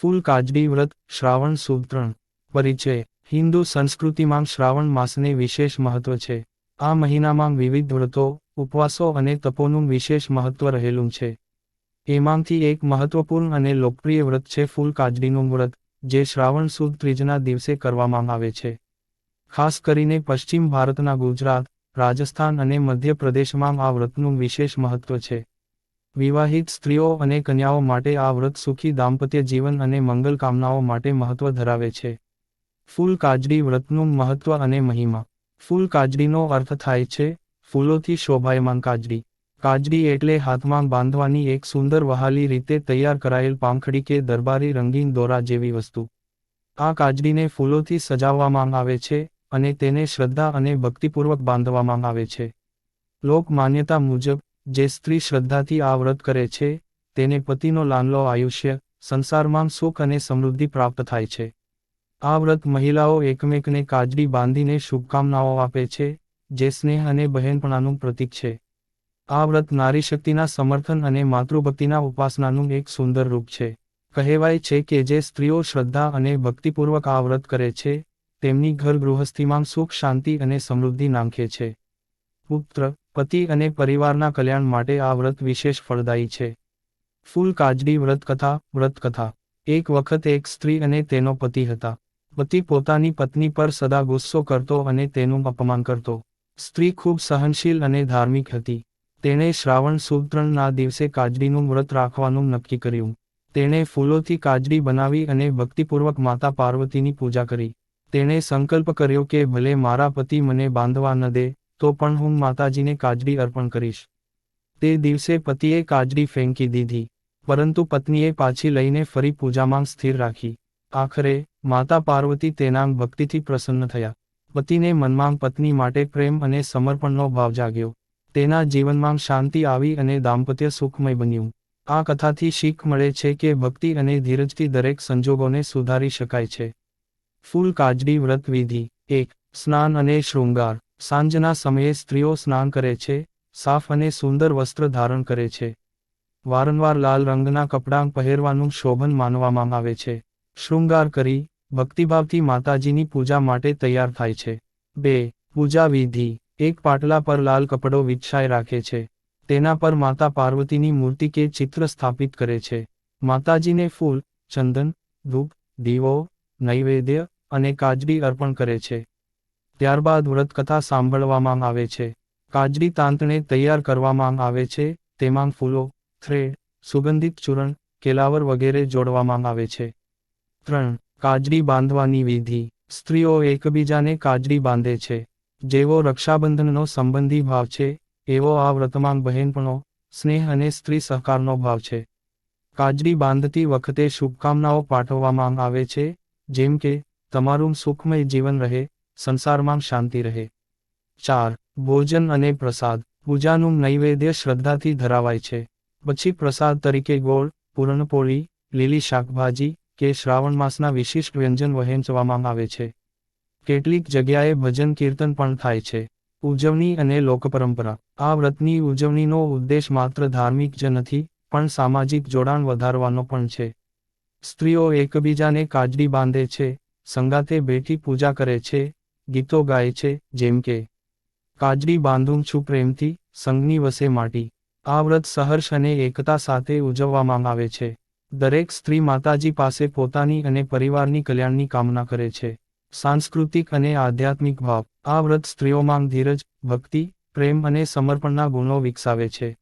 ફૂલ કાજડી વ્રત, શ્રાવણ સુદ પરિચય. હિન્દુ સંસ્કૃતિમાં શ્રાવણ માસને વિશેષ મહત્વ છે. આ મહિનામાં વિવિધ વ્રતો, ઉપવાસો અને તપોનું વિશેષ મહત્વ રહેલું છે. એમાંથી એક મહત્વપૂર્ણ અને લોકપ્રિય વ્રત છે ફૂલ કાજડીનું વ્રત, જે શ્રાવણ સુદ ત્રીજના દિવસે કરવામાં આવે છે. ખાસ કરીને પશ્ચિમ ભારતના ગુજરાત, રાજસ્થાન અને મધ્ય પ્રદેશમાં આ વ્રતનું વિશેષ મહત્વ છે. વિવાહિત સ્ત્રીઓ અને કન્યાઓ માટે આ વ્રત સુખી દાંપત્ય જીવન અને મંગલ કામનાઓ માટે મહત્વ ધરાવે છે. ફૂલ કાજડી વ્રતનું મહત્વ અને મહિમા. ફૂલ કાજડીનો અર્થ થાય છે, ફૂલોથી શોભાયમાન કાજડી કાજડી એટલે હાથમાં બાંધવાની એક સુંદર વહાલી રીતે તૈયાર કરાયેલ પાંખડી કે દરબારી રંગીન દોરા જેવી વસ્તુ. આ કાજડીને ફૂલોથી સજાવવામાં આવે છે અને તેને શ્રદ્ધા અને ભક્તિપૂર્વક બાંધવામાં આવે છે. લોક માન્યતા મુજબ જે સ્ત્રી શ્રદ્ધાથી આ વ્રત કરે છે, તેને પતિનો લાંબલો આયુષ્ય, સંસારમાં સુખ અને સમૃદ્ધિ પ્રાપ્ત થાય છે. આ વ્રત મહિલાઓ એકમેકને કાજડી બાંધીને શુભકામનાઓ આપે છે, જે સ્નેહ અને બહેનપણાનું પ્રતીક છે. આ વ્રત નારી શક્તિના સમર્થન અને માતૃભક્તિના ઉપાસનાનું એક સુંદર રૂપ છે. કહેવાય છે કે જે સ્ત્રીઓ શ્રદ્ધા અને ભક્તિપૂર્વક આ વ્રત કરે છે, તેમની ઘર ગૃહસ્થિમાં સુખ, શાંતિ અને સમૃદ્ધિ નાંખે છે. પુત્ર પતિ અને પરિવારના કલ્યાણ માટે આ વ્રત વિશેષ ફળદાયી છે. ફૂલ કાજડી વ્રત કથા વ્રત કથા એક વખત એક સ્ત્રી અને તેનો પતિ હતા. પતિ પોતાની પત્ની પર સદા ગુસ્સો કરતો અને તેનું અપમાન કરતો. સ્ત્રી ખૂબ સહનશીલ અને ધાર્મિક હતી. તેણે શ્રાવણ સુત્રણના દિવસે કાજડીનું વ્રત રાખવાનું નક્કી કર્યું. તેણે ફૂલોથી કાજડી બનાવી અને ભક્તિપૂર્વક માતા પાર્વતીની પૂજા કરી. તેણે સંકલ્પ કર્યો કે ભલે મારા પતિ મને બાંધવા ન દે તો પણ હું માતાજીને કાજડી અર્પણ કરીશ. તે દિવસે પતિએ કાજડી ફેંકી દીધી, પરંતુ પત્નીએ પાછી લઈને ફરી પૂજામાં સ્થિર રાખી. આખરે, માતા પાર્વતી તેના ભક્તિથી પ્રસન્ન થયા. પતિને મનમાં પત્ની માટે પ્રેમ અને સમર્પણનો ભાવ જાગ્યો. તેના જીવનમાં શાંતિ આવી અને દાંપત્ય સુખમય બન્યું. આ કથાથી શીખ મળે છે કે ભક્તિ અને ધીરજથી દરેક સંજોગોને સુધારી શકાય છે. ફૂલ કાજડી વ્રત વિધિ, એક, સ્નાન અને શૃંગાર. સાંજના સમયે સ્ત્રીઓ સ્નાન કરે છે, સાફ અને સુંદર વસ્ત્ર ધારણ કરે છે. વારંવાર લાલ રંગના કપડાં પહેરવાનું શોભન માનવામાં આવે છે. શૃંગાર કરી, ભક્તિભાવથી માતાજીની પૂજા માટે તૈયાર થાય છે. બે, પૂજા વિધિ. એક પાટલા પર લાલ કપડો વિછાઈ રાખે છે. તેના પર માતા પાર્વતીની મૂર્તિ કે ચિત્ર સ્થાપિત કરે છે. માતાજીને ફૂલ, ચંદન, ધૂપ, દીવો, નૈવેદ્ય અને કાજડી અર્પણ કરે છે. ત્યારબાદ વ્રતકથા સાંભળવામાં આવે છે. કાજડી તાંતણે તૈયાર કરવામાં આવે છે, તેમાં ફૂલો, થ્રેડ, સુગંધિત ચૂરણ, કેલાવર વગેરે જોડવામાં આવે છે. ત્રણ કાજડી બાંધવાની વિધિ. સ્ત્રીઓ એકબીજાને કાજડી બાંધે છે. જેવો રક્ષાબંધનનો સંબંધી ભાવ છે, એવો આ વ્રતમાં બહેનપણો, સ્નેહ અને સ્ત્રી સહકારનો ભાવ છે. કાજડી બાંધતી વખતે શુભકામનાઓ પાઠવવામાં આવે છે, જેમ કે, તમારું સુખમય જીવન રહે સંસારમાં શાંતિ રહે. ચાર, ભોજન અને પ્રસાદ, પૂજાનું નૈવેદ્ય શ્રદ્ધાથી ધરાવાય છે. પછી પ્રસાદ તરીકે ગોળ, પૂરણપોળી, લીલી શાકભાજી કે શ્રાવણ માસના વિશિષ્ટ વ્યંજન વહેંચવામાં આવે છે. કેટલીક જગ્યાએ ભજન કીર્તન પણ થાય છે. ઉજવણી અને લોકપરંપરા. આ વ્રતની ઉજવણીનો ઉદ્દેશ માત્ર ધાર્મિક જ નથી, પણ સામાજિક જોડાણ વધારવાનો પણ છે. સ્ત્રીઓ એકબીજાને કાજડી બાંધે છે સંગાતે બેઠી પૂજા કરે છે ગીતો ગાય છે, જેમ કે કાજડી બાંધું છું પ્રેમથી સંઘની વસે માટી. આ વ્રત સહર્ષ અને એકતા સાથે ઉજવવામાં આવે છે. દરેક સ્ત્રી માતાજી પાસે પોતાની અને પરિવારની કલ્યાણની કામના કરે છે. સાંસ્કૃતિક અને આધ્યાત્મિક ભાવ. આ વ્રત સ્ત્રીઓમાં ધીરજ, ભક્તિ, પ્રેમ અને સમર્પણના ગુણો વિકસાવે છે.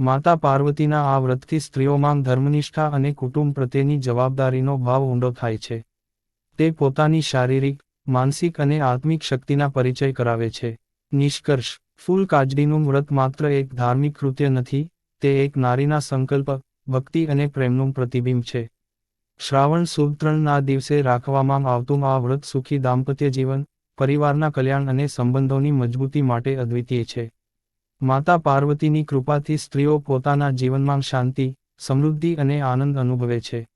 માતા પાર્વતીના આ વ્રતથી સ્ત્રીઓમાં ધર્મનિષ્ઠા અને કુટુંબ પ્રત્યેની જવાબદારીનો ભાવ ઊંડો થાય છે. તે પોતાની શારીરિક માનસિક અને આત્મિક શક્તિના પરિચય કરાવે છે. નિષ્કર્ષ, ફૂલ કાજડીનું વ્રત માત્ર એક ધાર્મિક કૃત્ય નથી, તે એક નારીના સંકલ્પ, ભક્તિ અને પ્રેમનું પ્રતિબિંબ છે. શ્રાવણ સુદ દિવસે રાખવામાં આવતું આ વ્રત સુખી દાંપત્ય જીવન, પરિવારના કલ્યાણ અને સંબંધોની મજબૂતી માટે અદ્વિતીય છે. માતા પાર્વતીની કૃપાથી સ્ત્રીઓ પોતાના જીવનમાં શાંતિ, સમૃદ્ધિ અને આનંદ અનુભવે છે.